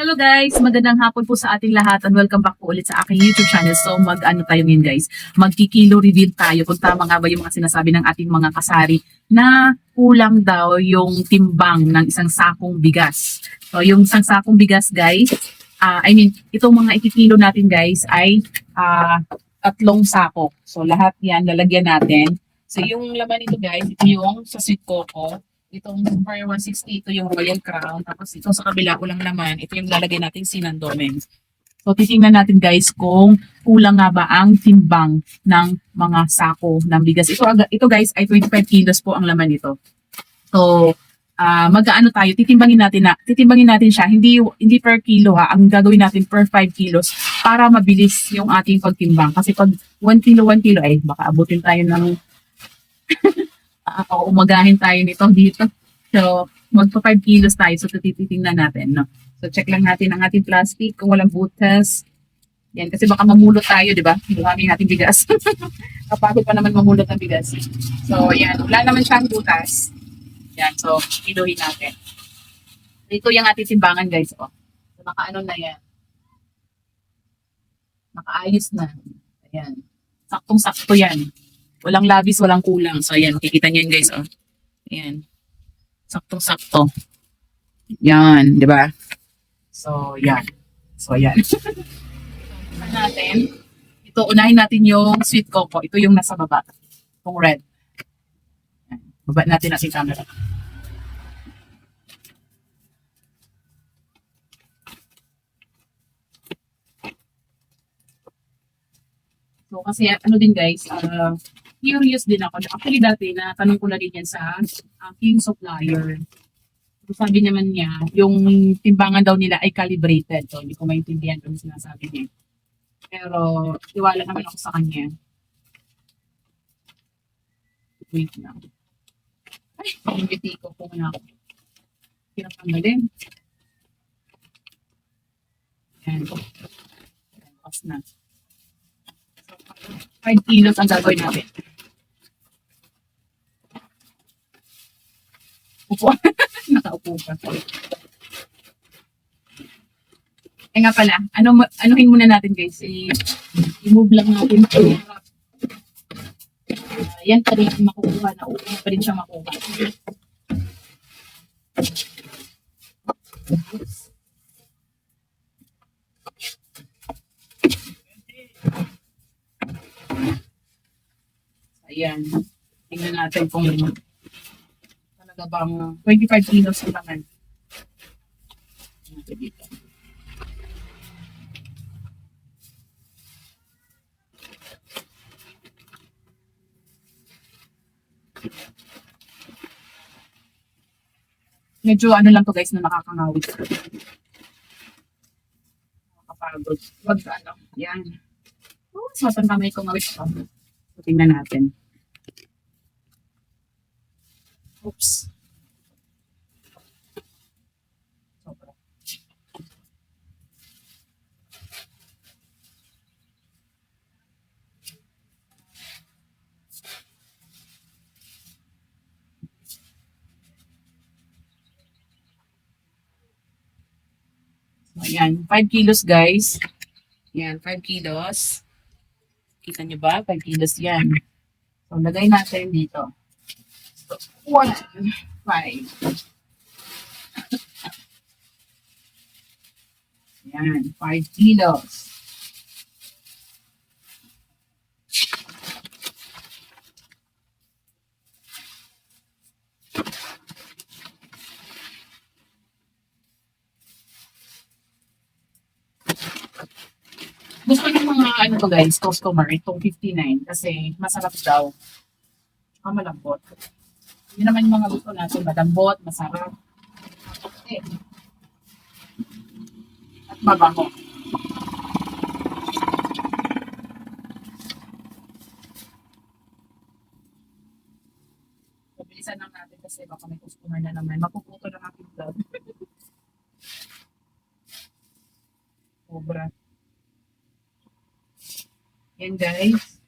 Hello guys, magandang hapon po sa ating lahat and welcome back po ulit sa aking YouTube channel. So mag-ano tayo ngayon guys, magkikilo reveal tayo kung tama nga ba yung mga sinasabi ng ating mga kasari na kulang daw yung timbang ng isang sakong bigas. So yung isang sakong bigas guys, ah, I mean, itong mga ikikilo natin guys ay ah, tatlong sako. So lahat yan lalagyan natin. So yung laman nito guys, ito yung sa sweet coco. Itong 160, ito yung Royal Crown. Tapos itong sa kabila, ulang naman, ito yung lalagay natin sinandomen. So titingnan natin guys kung kulang nga ba ang timbang ng mga sako ng bigas. Ito, ito guys ay 25 kilos po ang laman nito. So ah mag-aano tayo, titimbangin natin na, titimbangin natin siya, hindi hindi per kilo ha, ang gagawin natin per 5 kilos para mabilis yung ating pagtimbang. Kasi pag 1 kilo, 1 kilo, ay baka abutin tayo ng uh, o umagahin tayo nito dito. So, magpa 5 kilos tayo. So, tititingnan natin, no? So, check lang natin ang ating plastic kung walang butas. Yan, kasi baka mamulot tayo, di ba? Marami nating bigas. Kapagod pa naman mamulot ng bigas. So, yan. Wala naman siyang butas. Yan, so, kiluhin natin. Ito yung ating timbangan, guys. Oh. So, nakaano na yan. Nakaayos na. Ayan. Saktong-sakto yan. Walang labis, walang kulang. So, ayan, kikita niyo yan, guys, oh. Ayan. Saktong-sakto. Yan, di ba? So, yan. So, yan. Tignan natin. Ito, unahin natin yung sweet coco. Ito yung nasa baba. Itong red. Yan. Baba natin natin camera. So, kasi ano din guys, uh, curious din ako. Actually dati, na tanong ko na din yan sa uh, King Supplier. Sabi naman niya, yung timbangan daw nila ay calibrated. So, hindi ko maintindihan kung sinasabi niya. Pero, tiwala naman ako sa kanya. Wait lang. Ay, yung biti ko po na ako. Pinapanggalin. Yan. Yan, pas na. So, 5 kilos ang gagawin natin. Upo. Nakaupo ka. Eh nga pala, ano, anuhin muna natin guys. I- I-move lang natin. Uh, yan pa rin makukuha na upo pa rin siya makuha. Oops. Ayan. Tingnan natin kung talaga bang 25 kilos. Tingnan natin dito. Medyo ano lang to guys na nakakangawit. Nakakapagod. Wag ka ano. Yan. Oh, sasang kamay ko ngawit. So, tingnan natin. Oops. Sobra. So, ayan. 5 kilos, guys. Yan, 5 kilos. Kita nyo ba? 5 kilos yan. So, lagay natin dito. So, 1, 5. Yan, 5 kilos. Gusto ng mga ano to guys, customer, itong 59 kasi masarap daw. Tsaka malambot. Yun naman yung mga gusto natin, malambot, masarap. Okay. At mabango. Pabilisan lang natin kasi baka may customer na naman. Mapuputo ng aking vlog. Sobra. Yan guys.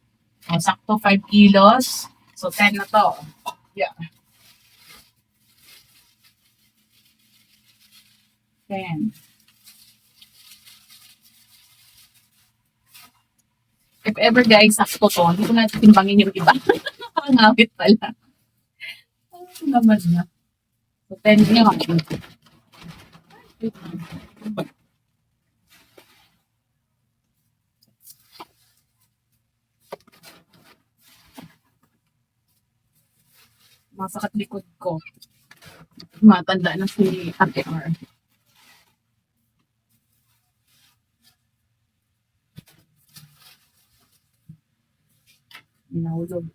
O, sakto 5 kilos. So 10 na to. Yeah. natin. If ever guys, sakto to, hindi ko natin timbangin yung iba. Pangawit pala. Ano oh, naman na? So, 10 nyo. Masakat likod ko. Matanda na si Ate R. Nahulog.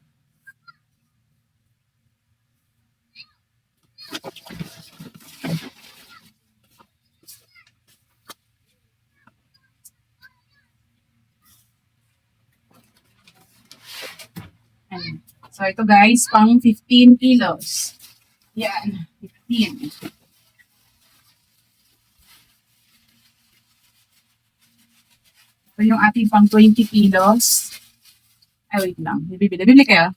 So, ito guys, pang 15 kilos. Yan, 15. Ito yung ating pang 20 kilos. Ay, wait lang. Bibili. Bibili kayo?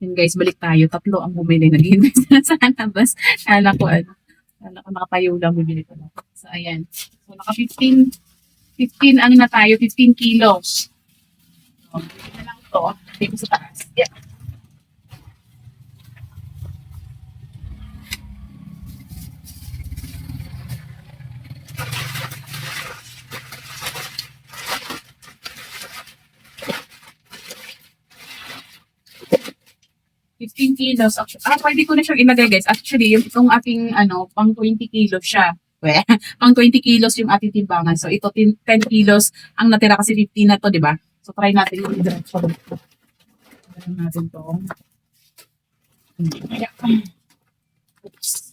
Yun guys, balik tayo. Tatlo ang bumili. Nag-invest na sa labas. Kala ko, ano, kala ko nakatayo lang. Bibili ko lang. So, ayan. So, naka 15, 15, ano na tayo? 15 kilos. So, bibili na lang to. Dito sa taas. Yeah. Fifteen kilos. Actually, ah, pwede ko na siyang ilagay, guys. Actually, yung itong ating, ano, pang 20 kilos siya. Weh, pang 20 kilos yung ating timbangan. So, ito, 10 10 kilos ang natira kasi 15 na to, di ba? So, try natin yung diretso. Try natin to. Yeah. Oops.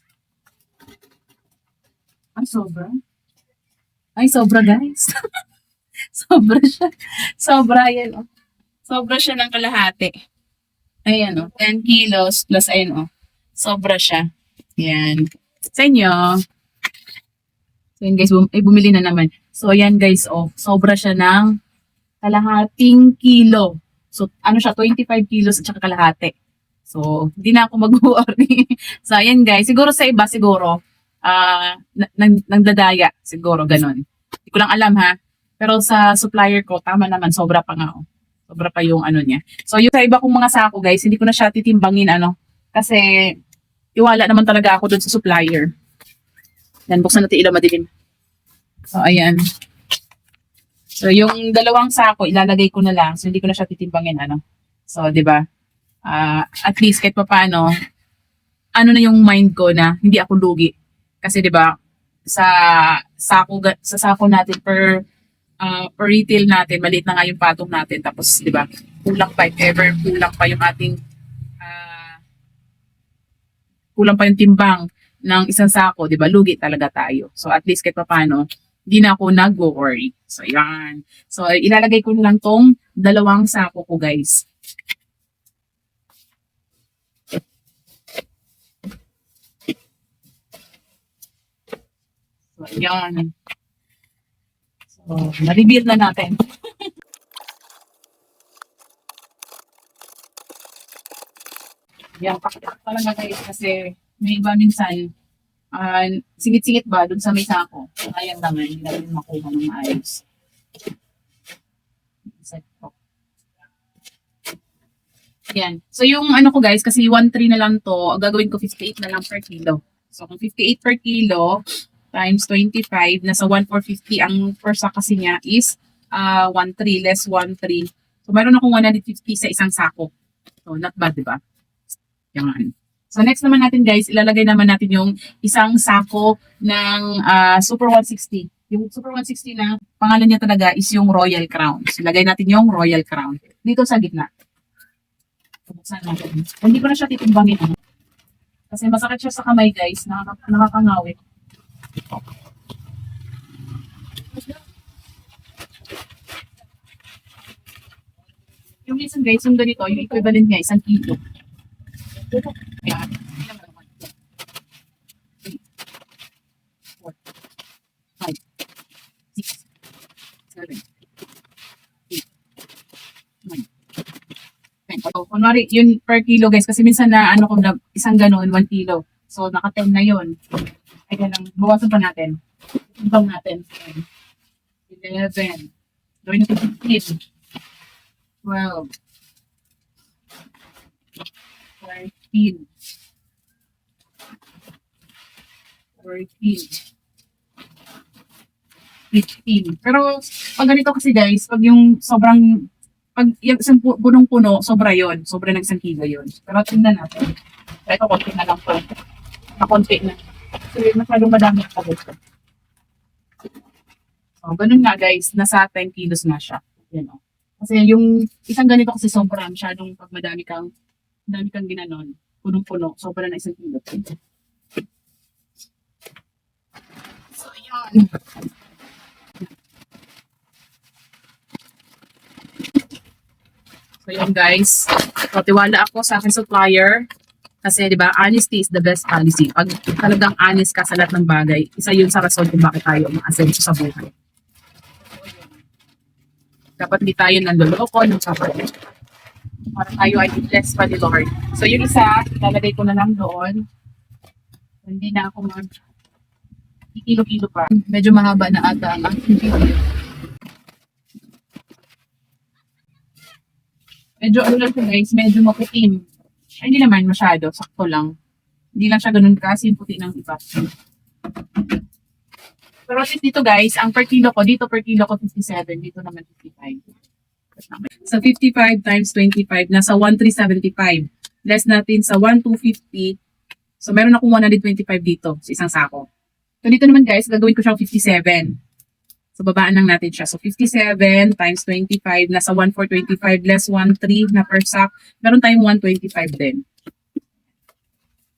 Ay, sobra. Ay, sobra, guys. sobra siya. Sobra yan, oh. Sobra siya ng kalahati. Ayan, oh. 10 kilos plus, ayan, oh. Sobra siya. Yan. Sa inyo. So, yun, guys. Bum- ay, bumili na naman. So, ayan, guys, oh. Sobra siya ng kalahating kilo. So, ano siya, 25 kilos at saka kalahati. So, hindi na ako mag-worry. so, ayan guys. Siguro sa iba, siguro, uh, nang, nangdadaya. Siguro, ganun. Hindi ko lang alam ha. Pero sa supplier ko, tama naman, sobra pa nga. Oh. Sobra pa yung ano niya. So, yung sa iba kong mga sako, guys, hindi ko na siya titimbangin, ano. Kasi, iwala naman talaga ako dun sa supplier. Yan, buksan natin ilaw madilim. So, ayan. So, yung dalawang sako, ilalagay ko na lang. So, hindi ko na siya titimbangin, ano. So, di ba? Ah, at least kahit papaano, ano na yung mind ko na hindi ako lugi. Kasi 'di ba, sa sako sa sako natin per per retail natin, maliit na nga yung patong natin tapos 'di ba, kulang pa if ever kulang pa yung ating ah, kulang pa yung timbang ng isang sako, 'di ba? Lugi talaga tayo. So at least kahit papaano, hindi na ako nag-worry. So yan. So ilalagay ko na lang tong dalawang sako ko, guys. So, yan. So, na-reveal na natin. yan, pakitak talaga guys kasi may iba minsan, ah, singit-singit ba dun sa may sako. Ayan naman, hindi natin makuha ng maayos. Yan. So, yung ano ko guys, kasi 1.3 na lang to, gagawin ko 58 na lang per kilo. So, kung 58 per kilo, times 25, nasa 1,450. Ang persa kasi niya is uh, 1,3 less 1,3. So, meron akong 150 sa isang sako. So, not bad, di ba? Yan. So, next naman natin guys, ilalagay naman natin yung isang sako ng ah, Super 160. Yung Super 160 na pangalan niya talaga is yung Royal Crown. So, ilagay natin yung Royal Crown. Dito sa gitna. Buksan natin. Hindi ko na siya titimbangin. ano. Kasi masakit siya sa kamay guys. Nakaka nakakangawit. Yung isang guys, yung ganito, yung equivalent niya, isang kilo. Yan. Ilang naman? Three, four, five, six, seven, eight, nine, ten. So, kunwari, yun per kilo guys, kasi minsan na ano kung isang ganun, one kilo. So, naka 10 na yun. Ay, lang, bawasan pa natin. Ibang natin. 11, Gawin natin 15. 12. 13. 14. 15. Pero, pag ganito kasi guys, pag yung sobrang, pag yung isang pu- punong-puno, sobra yon Sobra ng isang kilo yun. Pero tingnan natin. Ito, konti na lang po. Na konti na. Kasi masyadong madami ang pagod ko. So, ganun nga guys, nasa 10 kilos na siya. Yan o. Kasi yung isang ganito kasi sobra, masyadong pag madami kang, madami kang ginanon, punong-puno, sobra na isang kilo. So, yun. So, yun guys. So, ako sa aking supplier. Kasi, di ba, honesty is the best policy. Pag talagang honest ka sa lahat ng bagay, isa yun sa rason kung bakit tayo umaasenso sa buhay. Dapat hindi tayo nanloloko ng kapatid. Para tayo ay blessed pa ni Lord. So, yung isa, ilalagay ko na lang doon. Hindi na ako mag kilo-kilo pa. Medyo mahaba na ata ang aking video. Medyo ano lang guys, medyo maputim. Ay, hindi naman masyado, sakto lang. Hindi lang siya ganun kasi yung puti ng iba. Pero at dito guys, ang per kilo ko, dito per kilo ko 57, dito naman 55. Sa 55 times 25, nasa 1375. Less natin sa 1250. So meron akong 125 dito sa isang sako. So dito naman guys, gagawin ko siyang 57. So, babaan lang natin siya. So, 57 times 25, nasa 1425 less 13 na per sack. Meron tayong 125 din.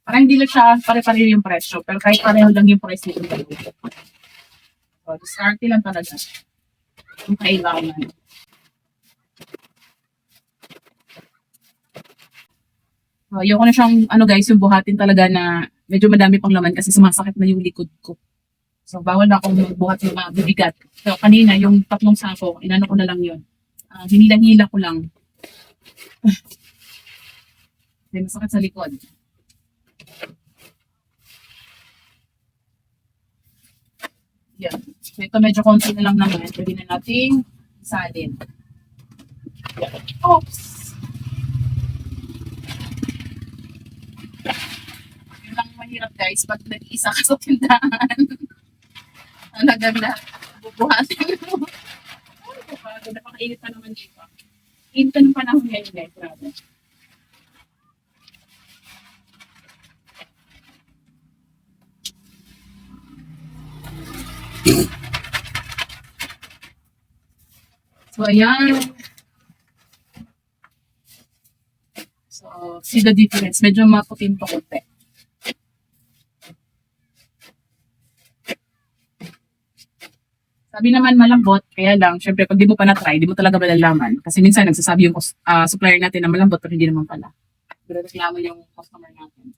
Parang hindi lang siya pare-pareho yung presyo. Pero kahit pareho lang yung price nito. So, discarte lang talaga. Yung kailangan. So, ayoko na siyang, ano guys, yung buhatin talaga na medyo madami pang laman kasi sumasakit na yung likod ko. So, bawal na akong magbuhat ng mga bibigat. So, kanina, yung tatlong sako, inano ko na lang yun. Ah, hinila-hila ko lang. May masakit sa likod. Yan. So, ito medyo konti na lang naman. Pwede na nating salin. Oops! Yun lang mahirap guys pag nag-isa ka sa tindahan. Talagang na bubuhatin mo. Ay, kapagod. Napakainit pa naman dito. Init pa ng panahon ngayon guys. Grabe. So, ayan. So, see the difference. Medyo maputin pa konti. Sabi naman malambot, kaya lang, syempre, pag di mo pa na-try, di mo talaga malalaman. Kasi minsan, nagsasabi yung ah, supplier natin na malambot, pero hindi naman pala. Pero reklamo yung customer natin.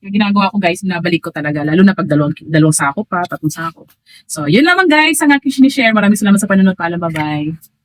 Yung ginagawa ko guys, binabalik ko talaga, lalo na pag dalawang, dalawang sako pa, tatlong sako. So, yun naman guys, ang aking sinishare. Maraming salamat sa panonood. Paalam, bye-bye.